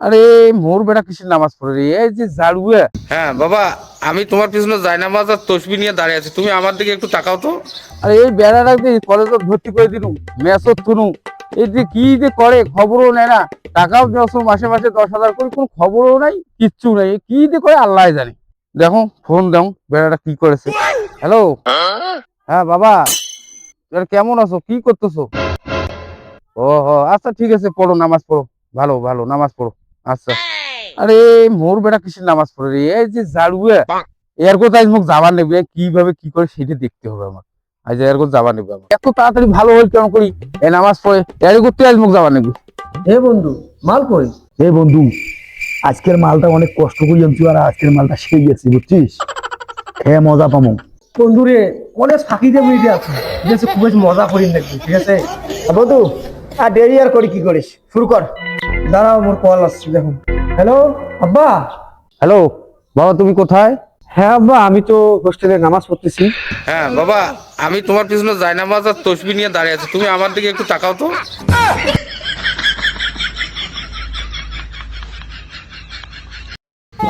আরে মোর বেটা কিসের নামাজ পড়ে রে? এই যে জাড়ুয়া হ্যাঁ বাবা আমি তোমার পিছনে জায়নামাজ আর তসবি নিয়ে দাঁড়িয়ে আছি। তুমি আমার দিকে একটু তাকাও তো। আরে এই বেড়াটা যে কলেজে ভর্তি করে দিলু মেসত তুনু এই যে কি যে করে খবরও নেয় না। টাকাও দেওয়া মাসে মাসে দশ হাজার করে কোনো খবরও নাই কিচ্ছু নাই। কি যে করে আল্লাহ জানে। দেখো ফোন দাও বেড়াটা কি করেছে। হ্যালো? হ্যাঁ বাবা এবার কেমন আছো? কি করতেছো? ও হো আচ্ছা ঠিক আছে পড়ো নামাজ পড়ো। ভালো ভালো নামাজ পড়ো। আচ্ছা। আরে মোর বেটা কিসের নামাজ পড়ে রে? এই যে জাড়ুয়া এর কথা আজ মুখ যাবার নেবে কীভাবে কি করে সেটা দেখতে হবে আমার। আজ এর নেবে আমার। এত তাড়াতাড়ি ভালো হল কেমন করি? এ নামাজ পড়ে এর করতে আজ মুখ যাবার নেবে। হে বন্ধু মাল কই? হে বন্ধু আজকের মালটা অনেক কষ্ট করে আনছি আর আজকের মালটা সেই গেছি বুঝছিস? খেয়ে মজা পামো। বন্ধু রে কলেজ ফাঁকি দিয়ে বুঝতে আছে। ঠিক আছে খুব মজা করি নাকি ঠিক আছে? বন্ধু আর দেরি আর করি কি করিস? শুরু কর। দাঁড়াও মোর কল আসছে দেখুন। হ্যালো আব্বা? হ্যালো বাবা তুমি কোথায়? হ্যাঁ আব্বা আমি তো হোস্টেলে নামাজ পড়তেছি। হ্যাঁ বাবা আমি তোমার পিছনে জায়নামাজ আর তসবি নিয়ে দাঁড়িয়ে আছি। তুমি আমার দিকে একটু তাকাও তো।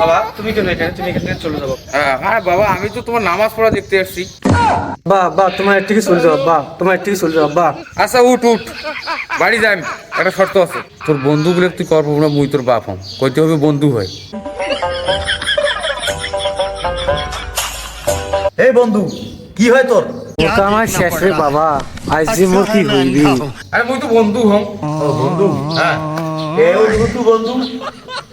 বাবা তুমি কেন এখানে? তুমি এখান থেকে চলে যাব। হ্যাঁ হ্যাঁ বাবা আমি তো তোমার নামাজ পড়া দেখতে আসছি। বা বা তোমার থেকে চলে যাও বা তোমার থেকে চলে যাও বা। আচ্ছা উঠ উঠ। বাড়ি যাই একটা শর্ত আছে। তোর বন্ধুগুলো তুই কর না মুই তোর বাপ হম। কইতে হবে বন্ধু হয়। এই বন্ধু কি হয় তোর? ওটা আমার শেষ রে বাবা। আজ যে মোর কি হইবি? আরে মুই তো বন্ধু হম। বন্ধু। হ্যাঁ। এই ওই বন্ধু বন্ধু।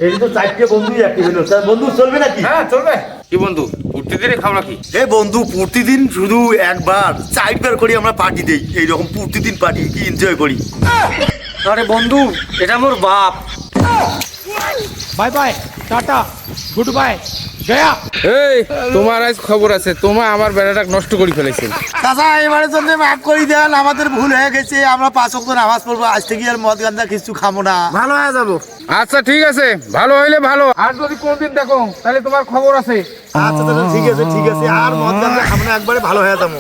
এই তো চারটে বন্ধুই একটি হলো। স্যার বন্ধু চলবে নাকি? হ্যাঁ চলবে। কি বন্ধু প্রতিদিনই খাও নাকি? এ বন্ধু প্রতিদিন শুধু একবার। চারবার করি আমরা পার্টি দেই। এইরকম প্রতিদিন পার্টি কি এনজয় করি? আরে বন্ধু এটা মোর বাপ। Bye bye tata. Good bye গয়া। এই তোমার আজ খবর আছে তোমার আমার বেড়াটা নষ্ট করে ফেলেছে চাচা এবারে জন্য মাফ করে দেন আমাদের ভুল হয়ে গেছে আমরা পাঁচ অক্ট নামাজ পড়ব আজ থেকে আর মদ গান্দা কিছু খাব না। ভালো হয়ে যাব। আচ্ছা ঠিক আছে ভালো হইলে ভালো। আর যদি কোনদিন দেখো তাহলে তোমার খবর আছে। আচ্ছা তাহলে ঠিক আছে ঠিক আছে আর মদ গান্দা খাব না একবারে ভালো হয়ে যাব।